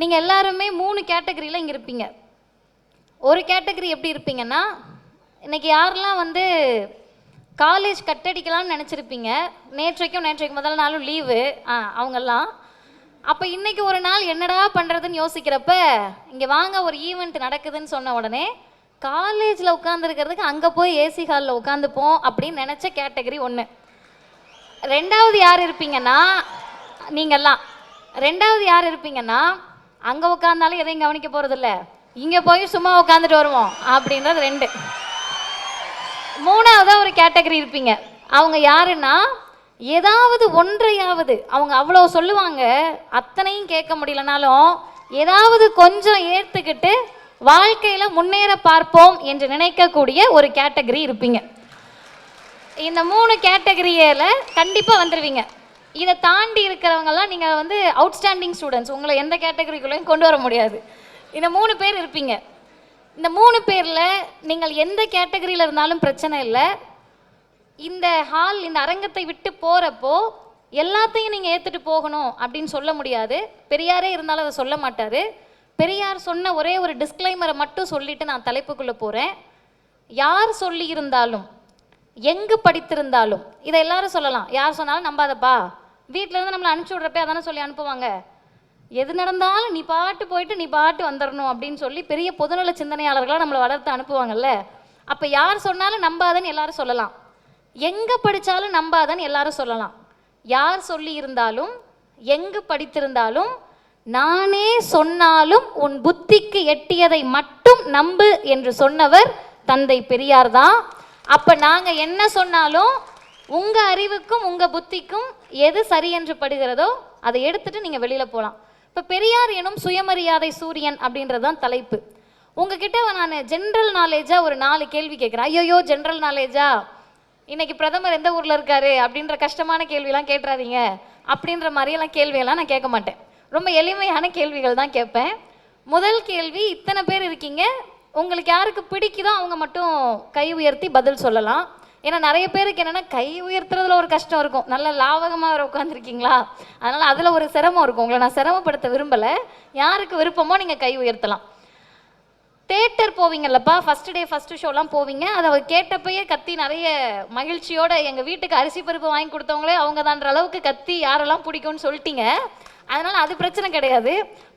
நீங்கள் எல்லாருமே மூணு கேட்டகரியில் இங்கே இருப்பீங்க. ஒரு கேட்டகரி எப்படி இருப்பீங்கன்னா இன்னைக்கு யாரெல்லாம் வந்து காலேஜ் கட்டடிக்கலாம்னு நினச்சிருப்பீங்க நேற்றைக்கும் நேற்றைக்கு முதல் நாளும் லீவு ஆ அவங்கெல்லாம். அப்போ இன்னைக்கு ஒரு நாள் என்னடா பண்ணுறதுன்னு யோசிக்கிறப்ப இங்கே வாங்க ஒரு ஈவெண்ட் நடக்குதுன்னு சொன்ன உடனே காலேஜில் உட்காந்துருக்கிறதுக்கு அங்கே போய் ஏசி ஹாலில் உட்காந்துப்போம் அப்படின்னு நினச்ச கேட்டகரி ஒன்று ரெண்டாவது யார் இருப்பீங்கன்னா நீங்கள்லாம் ரெண்டாவது யார் இருப்பீங்கன்னா அங்கே உட்காந்தாலும் எதையும் கவனிக்க போகிறதில்ல இங்கே போய் சும்மா உட்காந்துட்டு வருவோம் அப்படின்றது ரெண்டு. மூணாவதா ஒரு கேட்டகரி இருப்பீங்க. அவங்க யாருன்னா ஏதாவது ஒன்றையாவது அவங்க அவ்வளோ சொல்லுவாங்க அத்தனையும் கேட்க முடியலனாலும் ஏதாவது கொஞ்சம் ஏற்றுக்கிட்டு வாழ்க்கையில் முன்னேற பார்ப்போம் என்று நினைக்கக்கூடிய ஒரு கேட்டகரி இருப்பீங்க. இந்த மூணு கேட்டகரியில் கண்டிப்பாக வந்துடுவீங்க இதை தாண்டி இருக்கிறவங்கலாம் நீங்கள் வந்து அவுட்ஸ்டாண்டிங் ஸ்டூடெண்ட்ஸ் உங்களை எந்த கேட்டகரிக்குள்ளேயும் கொண்டு வர முடியாது. இந்த மூணு பேர் இருப்பீங்க. இந்த மூணு பேரில் நீங்கள் எந்த கேட்டகரியில் இருந்தாலும் பிரச்சனை இல்லை. இந்த ஹால் இந்த அரங்கத்தை விட்டு போகிறப்போ எல்லாத்தையும் நீங்கள் ஏற்றுட்டு போகணும் அப்படின்னு சொல்ல முடியாது. பெரியாரே இருந்தாலும் அதை சொல்ல மாட்டார். பெரியார் சொன்ன ஒரே ஒரு டிஸ்க்ளைமரை மட்டும் சொல்லிட்டு நான் தலைப்புக்குள்ளே போகிறேன் யார் சொல்லியிருந்தாலும் எங்கு படித்திருந்தாலும் இதை எல்லாரும் சொல்லலாம். யார் சொன்னாலும் நம்பாதப்பா. வீட்டிலேருந்து இருந்து நம்மளை அனுப்பிச்சி விட்றப்ப அதானே சொல்லி அனுப்புவாங்க? எது நடந்தாலும் நீ பாட்டு போயிட்டு நீ பாட்டு வந்துடணும் அப்படின்னு சொல்லி பெரிய பொதுநல சிந்தனையாளர்களாக நம்மளை வளர்த்து அனுப்புவாங்கல்ல? அப்போ யார் சொன்னாலும் நம்பாதன்னு எல்லாரும் சொல்லலாம். எங்கே படித்தாலும் நம்பாதன்னு எல்லாரும் சொல்லலாம். யார் சொல்லி இருந்தாலும் எங்கு படித்திருந்தாலும் நானே சொன்னாலும் உன் புத்திக்கு எட்டியதை மட்டும் நம்பு என்று சொன்னவர் தந்தை பெரியார் தான். அப்போ நாங்கள் என்ன சொன்னாலும் உங்கள் அறிவுக்கும் உங்கள் புத்திக்கும் எது சரி என்று படுகிறதோ அதை எடுத்துட்டு நீங்கள் வெளியில் போகலாம் இப்போ பெரியார் எனும் சுயமரியாதை சூரியன் அப்படின்றது தான் தலைப்பு. உங்ககிட்ட நான் ஜென்ரல் நாலேஜாக ஒரு நாலு கேள்வி கேட்குறேன் ஐயோயோ ஜென்ரல் நாலேஜா இன்னைக்கு பிரதமர் எந்த ஊரில் இருக்காரு? அப்படின்ற கஷ்டமான கேள்விலாம் கேட்டுறாதீங்க. அப்படின்ற மாதிரியெல்லாம் கேள்வியெல்லாம் நான் கேட்க மாட்டேன். ரொம்ப எளிமையான கேள்விகள் தான் கேட்பேன். முதல் கேள்வி இத்தனை பேர் இருக்கீங்க. உங்களுக்கு யாருக்கு பிடிக்குதோ அவங்க மட்டும் கை உயர்த்தி பதில் சொல்லலாம். ஏன்னா நிறைய பேருக்கு என்னென்னா கை உயர்த்துறதுல ஒரு கஷ்டம் இருக்கும். நல்ல லாவகமாக வேறு உட்காந்துருக்கீங்களா அதனால் அதில் ஒரு சிரமம் இருக்கும். உங்களை நான் சிரமப்படுத்த விரும்பலை. யாருக்கு விருப்பமோ நீங்கள் கை உயர்த்தலாம். தேட்டர் போவீங்கல்லப்பா. ஃபஸ்ட்டு டே ஃபஸ்ட்டு ஷோலாம் போவீங்க. அதை அவர் கேட்டப்பயே கத்தி நிறைய மகிழ்ச்சியோட எங்கள் வீட்டுக்கு அரிசி பருப்பு வாங்கி கொடுத்தவங்களே அவங்க தான்ற அளவுக்கு கத்தி யாரெல்லாம் பிடிக்கும்னு சொல்லிட்டீங்க. அதனால் அது பிரச்சனை கிடையாது.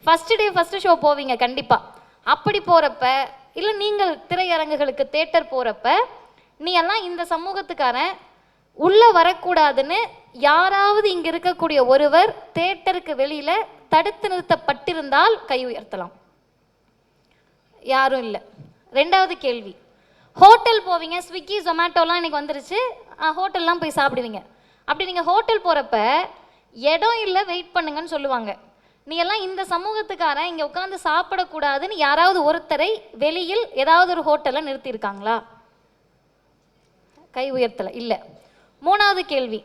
ஃபஸ்ட்டு டே ஃபஸ்ட்டு ஷோ போவீங்க கண்டிப்பாக அப்படி போகிறப்ப இல்லை நீங்கள் திரையரங்குகளுக்கு தேட்டர் போகிறப்ப நீ எல்லாம் இந்த சமூகத்துக்காரன். உள்ளே வரக்கூடாதுன்னு யாராவது இங்கே இருக்கக்கூடிய ஒருவர் தேட்டருக்கு வெளியில் தடுத்து நிறுத்தப்பட்டிருந்தால் கை உயர்த்தலாம். யாரும் இல்லை. ரெண்டாவது கேள்வி. ஹோட்டல் போவீங்க ஸ்விக்கி ஜொமேட்டோலாம் இன்னைக்கு வந்துருச்சு. ஹோட்டல்லாம் போய் சாப்பிடுவீங்க. அப்படி நீங்கள் ஹோட்டல் போகிறப்ப இடம் இல்லை வெயிட் பண்ணுங்கன்னு சொல்லுவாங்க. நீ எல்லாம் இந்த சமூகத்துக்காரன் இங்கே உட்காந்து சாப்பிடக்கூடாதுன்னு யாராவது ஒருத்தரை வெளியில் ஏதாவது ஒரு ஹோட்டலில் நிறுத்தியிருக்காங்களா? கை உயர்த்தலை இல்லை. மூணாவது கேள்வி.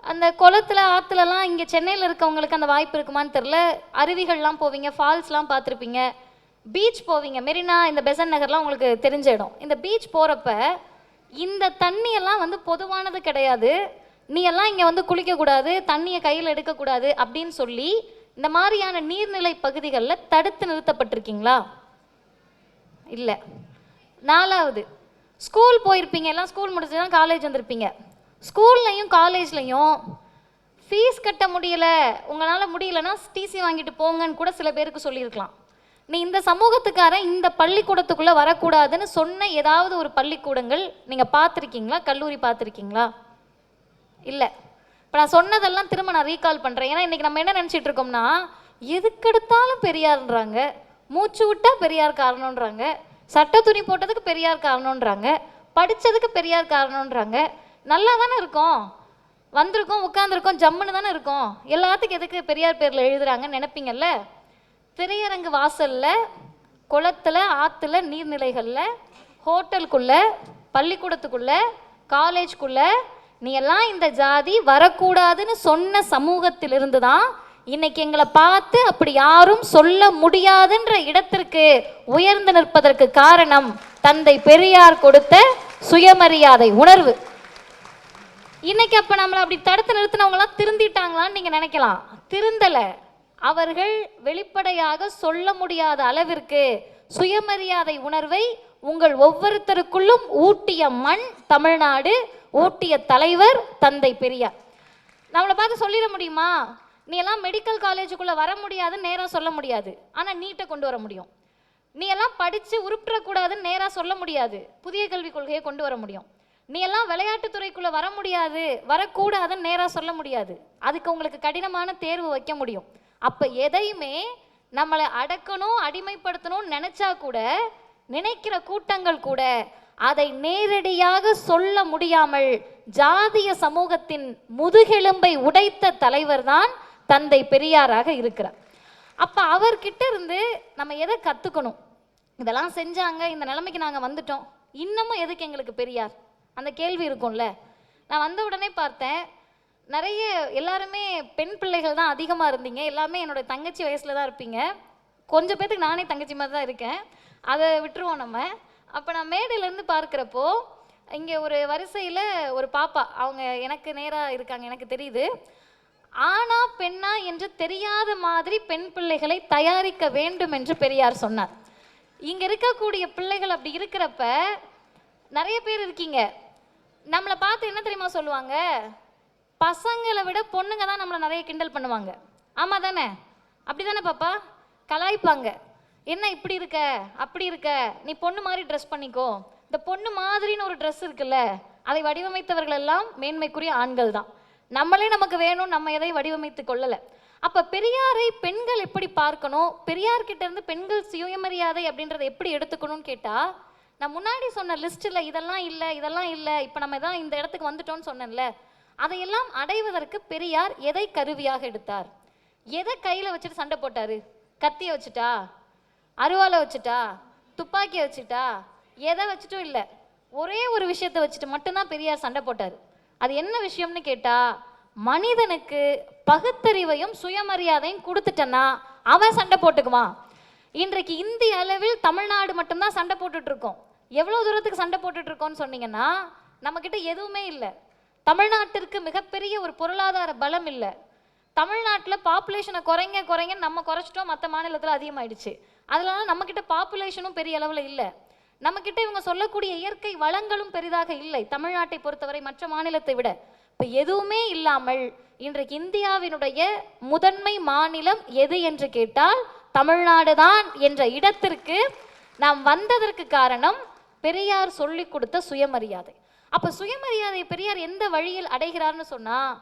அந்த குளத்துல ஆற்றுலலாம் இங்கே சென்னையில் இருக்கவங்களுக்கு அந்த வாய்ப்பு இருக்குமான்னு தெரில. அருவிகள்லாம் போவீங்க ஃபால்ஸ்லாம் பார்த்துருப்பீங்க பீச் போவீங்க. மெரினா இந்த பெசன் நகர்லாம் உங்களுக்கு தெரிஞ்ச இடம். இந்த பீச் போகிறப்ப இந்த தண்ணியெல்லாம் வந்து பொதுவானது கிடையாது. நீ எல்லாம் இங்கே வந்து குளிக்கக்கூடாது தண்ணியை கையில் எடுக்கக்கூடாது அப்படின்னு சொல்லி இந்த மாதிரியான நீர்நிலை பகுதிகளில் தடுத்து நிறுத்தப்பட்டிருக்கீங்களா? இல்லை. நாலாவது ஸ்கூல் போயிருப்பீங்க எல்லாம் ஸ்கூல் முடிச்சு தான் காலேஜ் வந்திருப்பீங்க. ஸ்கூல்லையும் காலேஜ்லையும் ஃபீஸ் கட்ட முடியல. உங்களால் முடியலன்னா டிசி வாங்கிட்டு போங்கன்னு கூட சில பேருக்கு சொல்லியிருக்கலாம். நீ இந்த சமூகத்துக்காரன் இந்த பள்ளிக்கூடத்துக்குள்ளே வரக்கூடாதுன்னு சொன்ன ஏதாவது ஒரு பள்ளிக்கூடங்கள் நீங்கள் பார்த்துருக்கீங்களா? கல்லூரி பார்த்துருக்கீங்களா? இல்லை. இப்போ நான் சொன்னதெல்லாம் திரும்ப நான் ரீகால் பண்ணுறேன் ஏன்னா இன்றைக்கி நம்ம என்ன நினச்சிட்டு இருக்கோம்னா எதுக்கெடுத்தாலும் பெரியார்ன்றாங்க. மூச்சு விட்டால் பெரியார் காரணம்ன்றாங்க. சட்ட துணி போட்டதுக்கு பெரியார் காரணம்ன்றாங்க. படித்ததுக்கு பெரியார் காரணம்ன்றாங்க. நல்லா தானே இருக்கோம். வந்திருக்கோம் உட்காந்துருக்கோம் ஜம்முன்னு தானே இருக்கோம். எல்லாத்துக்கும் எதுக்கு பெரியார் பேரில் எழுதுறாங்கன்னு நினைப்பீங்கல்ல? திரையரங்கு வாசலில் குளத்துல ஆற்றுல நீர்நிலைகளில் ஹோட்டலுக்குள்ளே பள்ளிக்கூடத்துக்குள்ளே காலேஜ்குள்ளே நீ எல்லாம் இந்த ஜாதி வரக்கூடாதுன்னு சொன்ன சமூகத்திலிருந்து தான் இன்னைக்கு எங்களை பார்த்து அப்படி யாரும் சொல்ல முடியாதுன்ற இடத்திற்கு உயர்ந்து நிற்பதற்கு காரணம் தந்தை பெரியார் கொடுத்த சுயமரியாதை உணர்வு. இன்னைக்கு அப்ப நம்மளை அப்படி தடுத்து நிறுத்தினவங்களாம் திருந்திட்டாங்களான்னு நீங்க நினைக்கலாம். திருந்தல. அவர்கள் வெளிப்படையாக சொல்ல முடியாத அளவிற்கு சுயமரியாதை உணர்வை உங்கள் ஒவ்வொருத்தருக்குள்ளும் ஊட்டிய மண் தமிழ்நாடு ஊட்டிய தலைவர் தந்தை பெரியார். நம்மளை பார்த்து சொல்லிட முடியுமா? நீ எல்லாம் மெடிக்கல் காலேஜுக்குள்ளே வர முடியாதுன்னு நேராக சொல்ல முடியாது. ஆனால் நீட்டை கொண்டு வர முடியும். நீ எல்லாம் படித்து உருப்பிடக்கூடாதுன்னு நேராக சொல்ல முடியாது. புதிய கல்விக் கொள்கையை கொண்டு வர முடியும். நீ எல்லாம் விளையாட்டுத்துறைக்குள்ளே வர முடியாது வரக்கூடாதுன்னு நேராக சொல்ல முடியாது. அதுக்கு உங்களுக்கு கடினமான தேர்வு வைக்க முடியும். அப்போ எதையுமே நம்மளை அடக்கணும் அடிமைப்படுத்தணும்னு நினச்சா கூட நினைக்கிற கூட்டங்கள் கூட அதை நேரடியாக சொல்ல முடியாமல் ஜாதிய சமூகத்தின் முதுகெலும்பை உடைத்த தலைவர்தான் தந்தை பெரியாராக இருக்கிறார். அப்போ அவர்கிட்ட இருந்து நம்ம எதை கற்றுக்கணும் இதெல்லாம் செஞ்சாங்க இந்த நிலைமைக்கு நாங்கள் வந்துட்டோம். இன்னமும் எதுக்கு எங்களுக்கு பெரியார்? அந்த கேள்வி இருக்கும்ல. நான் வந்த உடனே பார்த்தேன் நிறைய எல்லாருமே பெண் பிள்ளைகள் தான் அதிகமாக இருந்தீங்க. எல்லாமே என்னோட தங்கச்சி வயசில் தான் இருப்பீங்க. கொஞ்சம் பேத்துக்கு நானே தங்கச்சி மாதிரி தான் இருக்கேன். அதை விட்டுருவோம் நம்ம. அப்போ நான் மேடையிலேருந்து பார்க்குறப்போ இங்கே ஒரு வரிசையில் ஒரு பாப்பா அவங்க எனக்கு நேராக இருக்காங்க எனக்கு தெரியுது. ஆனா பெண்ணா என்று தெரியாத மாதிரி பெண் பிள்ளைகளை தயாரிக்க வேண்டும் என்று பெரியார் சொன்னார். இங்க இருக்கக்கூடிய பிள்ளைகள் அப்படி இருக்கிறப்ப நிறைய பேர் இருக்கீங்க. நம்மளை பார்த்து என்ன தெரியுமா சொல்லுவாங்க? பசங்களை விட பொண்ணுங்க தான் நம்மளை நிறைய கிண்டல் பண்ணுவாங்க. ஆமா தானே? அப்படி தானே பாப்பா? கலாய்ப்பாங்க. என்ன இப்படி இருக்க? அப்படி இருக்க? நீ பொண்ணு மாதிரி ட்ரெஸ் பண்ணிக்கோ. இந்த பொண்ணு மாதிரின்னு ஒரு ட்ரெஸ் இருக்குல்ல அதை வடிவமைத்தவர்கள் எல்லாம் மேன்மைக்குரிய ஆண்கள் தான். நம்மளே நமக்கு வேணும் நம்ம எதை வடிவமைத்து கொள்ளலை. அப்போ பெரியாரை பெண்கள் எப்படி பார்க்கணும்? பெரியார் இருந்து பெண்கள் சுயமரியாதை அப்படின்றத எப்படி எடுத்துக்கணும்னு கேட்டால் நான் முன்னாடி சொன்ன லிஸ்ட்டில் இதெல்லாம் இல்லை இதெல்லாம் இல்லை இப்போ நம்ம தான் இந்த இடத்துக்கு வந்துட்டோம்னு சொன்னேன்ல அதையெல்லாம் அடைவதற்கு பெரியார் எதை கருவியாக எடுத்தார்? எதை கையில் வச்சுட்டு சண்டை போட்டார்? கத்தியை வச்சுட்டா? அருவாளை வச்சுட்டா? துப்பாக்கியை வச்சுட்டா? எதை வச்சுட்டும் இல்லை. ஒரே ஒரு விஷயத்தை வச்சுட்டு மட்டும்தான் பெரியார் சண்டை போட்டார். அது என்ன விஷயம்னு கேட்டா மனிதனுக்கு பகுத்தறிவையும் சுயமரியாதையும் கொடுத்துட்டேன்னா அவன் சண்டை போட்டுக்குவான். இன்றைக்கு இந்திய அளவில் தமிழ்நாடு மட்டும்தான் சண்டை போட்டுட்டு இருக்கோம் எவ்வளோ தூரத்துக்கு சண்டை போட்டுட்டு இருக்கோம்னு சொன்னீங்கன்னா நம்மக்கிட்ட எதுவுமே இல்லை. தமிழ்நாட்டிற்கு மிகப்பெரிய ஒரு பொருளாதார பலம் இல்லை. தமிழ்நாட்டில் பாப்புலேஷனை குறைங்க குறைங்க நம்ம குறைச்சிட்டோம் மற்ற மாநிலத்தில் அதிகமாயிடுச்சு. அதனால நம்மக்கிட்ட பாப்புலேஷனும் பெரிய அளவில் இல்லை. நம்மக்கிட்ட இவங்க சொல்லக்கூடிய இயற்கை வளங்களும் பெரிதாக இல்லை. தமிழ்நாட்டை பொறுத்தவரை மற்ற மாநிலத்தை விட இப்போ எதுவுமே இல்லாமல் இன்றைக்கு இந்தியாவினுடைய முதன்மை மாநிலம் எது என்று கேட்டால் தமிழ்நாடு தான் என்ற இடத்திற்கு நாம் வந்ததற்கு காரணம் பெரியார் சொல்லி கொடுத்த சுயமரியாதை. அப்போ சுயமரியாதை பெரியார் எந்த வழியில் அடைகிறார்னு சொன்னால்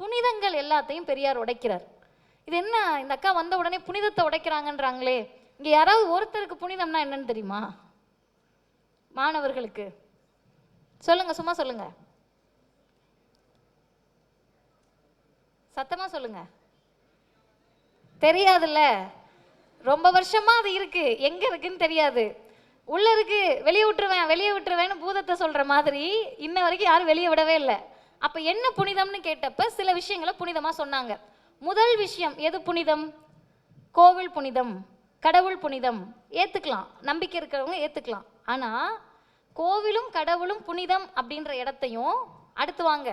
புனிதங்கள் எல்லாத்தையும் பெரியார் உடைக்கிறார். இது என்ன? இந்த அக்கா வந்த உடனே புனிதத்தை உடைக்கிறாங்கன்றாங்களே. இங்கே யாராவது ஒருத்தருக்கு புனிதம்னா என்னன்னு தெரியுமா? மாணவர்களுக்கு. சொல்லுங்க சும்மா சொல்லுங்க. சத்தமா சொல்லுங்க. தெரியாதுல்ல? ரொம்ப வருஷமா அது இருக்கு. எங்க இருக்குன்னு தெரியாது. உள்ள இருக்கு வெளியே விட்டுருவேன் வெளியே விட்டுருவேன்னு பூதத்தை சொல்ற மாதிரி இன்ன வரைக்கும் யாரும் வெளியே விடவே இல்லை. அப்ப என்ன புனிதம்னு கேட்டப்ப சில விஷயங்களை புனிதமா சொன்னாங்க. முதல் விஷயம் எது புனிதம்? கோவில் புனிதம் கடவுள் புனிதம். ஏத்துக்கலாம். நம்பிக்கை இருக்கிறவங்க ஏத்துக்கலாம். ஆனால் கோவிலும் கடவுளும் புனிதம் அப்படின்ற இடத்தையும் அடுத்து வாங்க.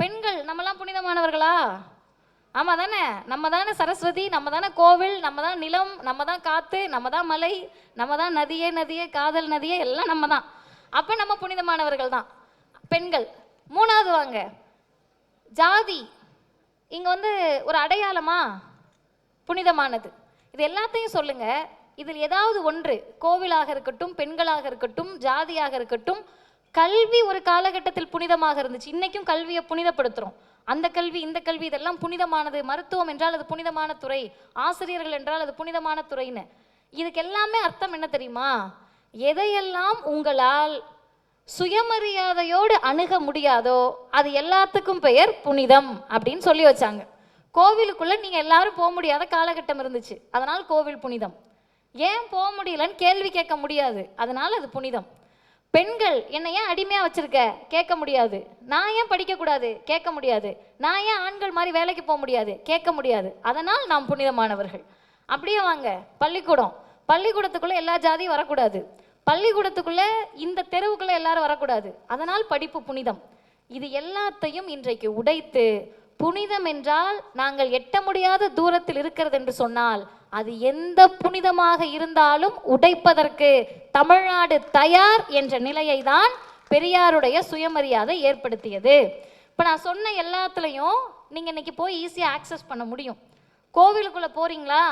பெண்கள் நம்மலாம் புனிதமானவர்களா? ஆமாம் தானே நம்ம தானே சரஸ்வதி நம்ம தானே கோவில் நம்ம தான் நிலம் நம்ம தான் காற்று நம்ம தான் மலை நம்ம தான் நதியே நதியே காதல் நதியே எல்லாம் நம்ம தான் அப்போ நம்ம புனிதமானவர்கள் தான். பெண்கள் மூணாவது வாங்க. ஜாதி இங்கே வந்து ஒரு அடையாளமா? புனிதமானது. இது எல்லாத்தையும் சொல்லுங்கள் இதில் ஏதாவது ஒன்று கோவிலாக இருக்கட்டும் பெண்களாக இருக்கட்டும் ஜாதியாக இருக்கட்டும் கல்வி ஒரு காலகட்டத்தில் புனிதமாக இருந்துச்சு. இன்னைக்கும் கல்வியை புனிதப்படுத்துகிறோம் அந்த கல்வி இந்த கல்வி இதெல்லாம் புனிதமானது. மருத்துவம் என்றால் அது புனிதமான துறை. ஆசிரியர்கள் என்றால் அது புனிதமான துறைன்னு. இதுக்கு எல்லாமே அர்த்தம் என்ன தெரியுமா? எதையெல்லாம் உங்களால் சுயமரியாதையோடு அணுக முடியாதோ அது எல்லாத்துக்கும் பெயர் புனிதம் அப்படின்னு சொல்லி வச்சாங்க. கோவிலுக்குள்ளே நீங்கள் எல்லாரும் போக முடியாத காலகட்டம் இருந்துச்சு. அதனால் கோவில் புனிதம். ஏன் போக முடியலன்னு கேள்வி கேட்க முடியாது. அதனால் அது புனிதம். பெண்கள் என்னை ஏன் அடிமையாக வச்சுருக்க? கேட்க முடியாது. நான் ஏன் படிக்கக்கூடாது கேட்க முடியாது. நான் ஏன் ஆண்கள் மாதிரி வேலைக்கு போக முடியாது? கேட்க முடியாது. அதனால் நாம் புனிதமானவர்கள். அப்படியே வாங்க பள்ளிக்கூடம். பள்ளிக்கூடத்துக்குள்ளே எல்லா ஜாதியும் வரக்கூடாது. பள்ளிக்கூடத்துக்குள்ளே இந்த தெருவுக்குள்ளே எல்லாரும் வரக்கூடாது. அதனால் படிப்பு புனிதம். இது எல்லாத்தையும் இன்றைக்கு உடைத்து புனிதம் என்றால் நாங்கள் எட்ட முடியாத தூரத்தில் இருக்கிறது என்று சொன்னால் அது எந்த புனிதமாக இருந்தாலும் உடைப்பதற்கு தமிழ்நாடு தயார் என்ற நிலையை தான் பெரியாருடைய சுயமரியாதை ஏற்படுத்தியது. இப்போ நான் சொன்ன எல்லாத்துலேயும் நீங்கள் இன்னைக்கு போய் ஈஸியாக ஆக்சஸ் பண்ண முடியும். கோவிலுக்குள்ளே போகிறீங்களா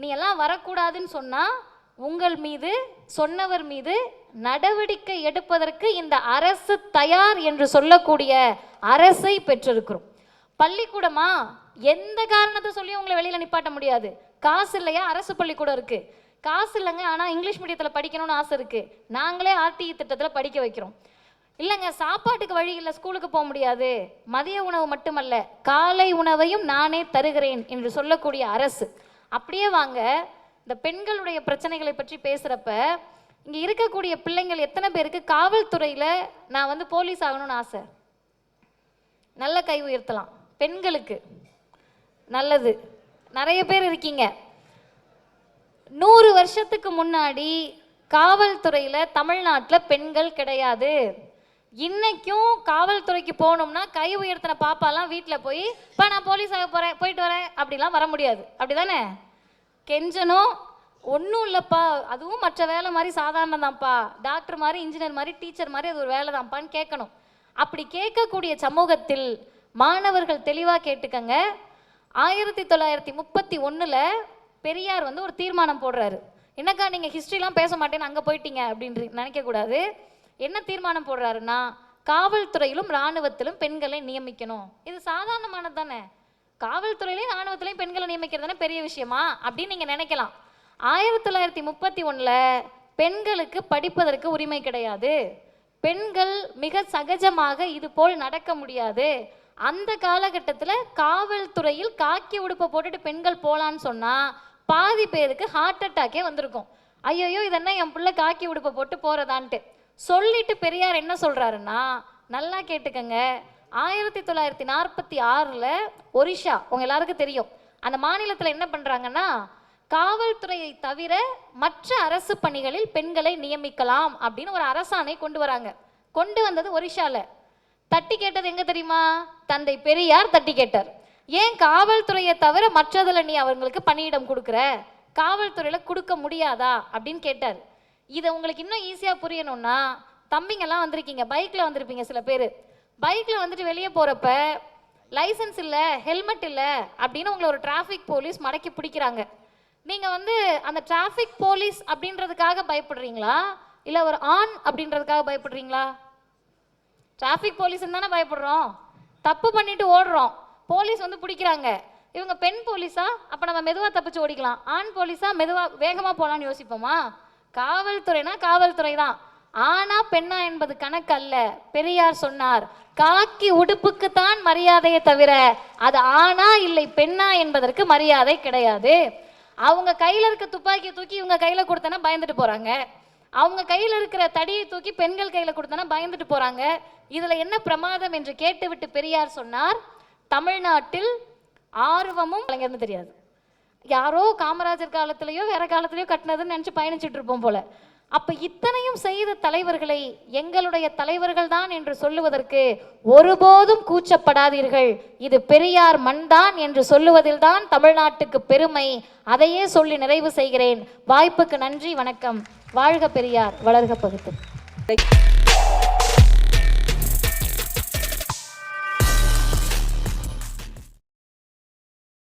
நீ எல்லாம் வரக்கூடாதுன்னு சொன்னால் உங்கள் மீது சொன்னவர் மீது நடவடிக்கை எடுப்பதற்கு இந்த அரசு தயார் என்று சொல்லக்கூடிய அரசை பெற்றிருக்கிறோம். பள்ளிக்கூடமா? எந்த காரணத்தை சொல்லி உங்களை வெளியில் நிப்பாட்ட முடியாது. காசு இல்லையா? அரசு பள்ளிக்கூடம் இருக்கு. காசு இல்லைங்க ஆனால் இங்கிலீஷ் மீடியத்தில் படிக்கணும்னு ஆசை இருக்கு. நாங்களே ஆர்டிஇ திட்டத்தில் படிக்க வைக்கிறோம். இல்லைங்க சாப்பாட்டுக்கு வழி இல்லை ஸ்கூலுக்கு போக முடியாது. மதிய உணவு மட்டுமல்ல காலை உணவையும் நானே தருகிறேன் என்று சொல்லக்கூடிய அரசு. அப்படியே வாங்க இந்த பெண்களுடைய பிரச்சனைகளை பற்றி பேசுகிறப்ப இங்கே இருக்கக்கூடிய பிள்ளைங்கள் எத்தனை பேருக்கு காவல்துறையில் நான் வந்து போலீஸ் ஆகணும்னு ஆசை. நல்ல கை உயர்த்தலாம். பெண்களுக்கு நல்லது. நிறைய பேர் இருக்கீங்க. நூறு வருஷத்துக்கு முன்னாடி காவல்துறையில் தமிழ்நாட்டில் பெண்கள் கிடையாது. இன்னைக்கும் காவல்துறைக்கு போகணும்னா கை உயர்த்தின பாப்பாலாம் வீட்டில் போய் இப்போ நான் போலீஸ் ஆக போகிறேன் போயிட்டு வரேன். அப்படிலாம் வர முடியாது. அப்படிதானே? கெஞ்சனும் ஒன்றும் இல்லைப்பா. அதுவும் மற்ற வேலை மாதிரி சாதாரண தான்ப்பா. டாக்டர் மாதிரி இன்ஜினியர் மாதிரி டீச்சர் மாதிரி அது ஒரு வேலை தான்ப்பான்னு கேட்கணும். அப்படி கேட்கக்கூடிய சமூகத்தில் மாணவர்கள் தெளிவாக கேட்டுக்கங்க. ஆயிரத்தி தொள்ளாயிரத்தி முப்பத்தி ஒன்றில் பெரியார் வந்து ஒரு தீர்மானம் போடுறாரு. என்னக்கா நீங்கள் ஹிஸ்ட்ரிலாம் பேச மாட்டேன்னு அங்கே போயிட்டீங்க அப்படின்னு நினைக்கக்கூடாது. என்ன தீர்மானம் போடுறாருன்னா காவல்துறையிலும் இராணுவத்திலும் பெண்களை நியமிக்கணும். இது சாதாரணமானது தானே? காவல்துறையிலையும் இராணுவத்திலையும் பெண்களை நியமிக்கிறது தானே பெரிய விஷயமா? அப்படின்னு நீங்கள் நினைக்கலாம். ஆயிரத்தி தொள்ளாயிரத்தி முப்பத்தி ஒன்றில் பெண்களுக்கு படிப்பதற்கு உரிமை கிடையாது. பெண்கள் மிக சகஜமாக இது போல் நடக்க முடியாது. அந்த காலகட்டத்தில் காவல்துறையில் காக்கி உடுப்பை போட்டுட்டு பெண்கள் போகலான்னு சொன்னால் பாதி பேருக்கு ஹார்ட் அட்டாக்கே வந்திருக்கும். ஐயோ இதென்ன என் பிள்ளை காக்கி உடுப்பை போட்டு போகிறதான்ட்டு சொல்லிட்டு பெரியார் என்ன சொல்கிறாருன்னா நல்லா கேட்டுக்கங்க ஆயிரத்தி தொள்ளாயிரத்தி நாற்பத்தி ஆறில் ஒரிஷா உங்கள் எல்லாருக்கும் தெரியும். அந்த மாநிலத்தில் என்ன பண்ணுறாங்கன்னா காவல்துறையை தவிர மற்ற அரசு பணிகளில் பெண்களை நியமிக்கலாம் அப்படின்னு ஒரு அரசாணை கொண்டு வராங்க. கொண்டு வந்தது ஒரிஷாவில் தட்டி கேட்டது எங்கே தெரியுமா? தந்தை பெரியார் தட்டி கேட்டார். ஏன் காவல்துறையை தவிர மற்றதில் நீ அவங்களுக்கு பணியிடம் கொடுக்குற? காவல்துறையில் கொடுக்க முடியாதா? அப்படின்னு கேட்டார். இதை உங்களுக்கு இன்னும் ஈஸியாக புரியணும்னா தம்பிங்கெல்லாம் வந்திருக்கீங்க பைக்கில் வந்திருப்பீங்க சில பேர். பைக்கில் வந்துட்டு வெளியே போகிறப்ப லைசன்ஸ் இல்லை ஹெல்மெட் இல்லை அப்படின்னு உங்களை ஒரு டிராஃபிக் போலீஸ் மடக்கி பிடிக்கிறாங்க. நீங்கள் வந்து அந்த டிராஃபிக் போலீஸ் அப்படின்றதுக்காக பயப்படுறீங்களா? இல்லை ஒரு ஆண் அப்படின்றதுக்காக பயப்படுறீங்களா? டிராஃபிக் போலீஸ் தானே பயப்படுறோம். தப்பு பண்ணிட்டு ஓடுறோம். போலீஸ் வந்து பிடிக்கிறாங்க. இவங்க பெண் போலீஸா? அப்போ நம்ம மெதுவாக தப்பிச்சு ஓடிக்கலாம். ஆண் போலீஸா? மெதுவாக வேகமாக போகலான்னு யோசிப்போமா? காவல்துறைனா காவல்துறை தான் ஆனா பெண்ணா என்பது கணக்கு அல்ல பெரியார் சொன்னார் காக்கி உடுப்புக்கு தான் மரியாதையை தவிர அது ஆனா இல்லை பெண்ணா என்பதற்கு மரியாதை கிடையாது. அவங்க கையில இருக்க துப்பாக்கியை தூக்கி இவங்க கையில கொடுத்தனா பயந்துட்டு போறாங்க. அவங்க கையில் இருக்கிற தடியை தூக்கி பெண்கள் கையில் கொடுத்தனா பயந்துட்டு போகிறாங்க இதில் என்ன பிரமாதம் என்று கேட்டுவிட்டு பெரியார் சொன்னார் தமிழ்நாட்டில் ஆர்வமும் கலைஞர்னு தெரியாது. யாரோ காமராஜர் காலத்திலேயோ வேற காலத்திலேயோ கட்டினதுன்னு நினச்சி பயணிச்சுட்டு இருப்போம் போல. அப்போ இத்தனையும் செய்த தலைவர்களை எங்களுடைய தலைவர்கள் தான் என்று சொல்லுவதற்கு ஒருபோதும் கூச்சப்படாதீர்கள். இது பெரியார் மண்தான் என்று சொல்லுவதில்தான் தமிழ்நாட்டுக்கு பெருமை. அதையே சொல்லி நிறைவு செய்கிறேன். வாய்ப்புக்கு நன்றி வணக்கம். வாழ்க பெரியார் வளர்க பகுத்து.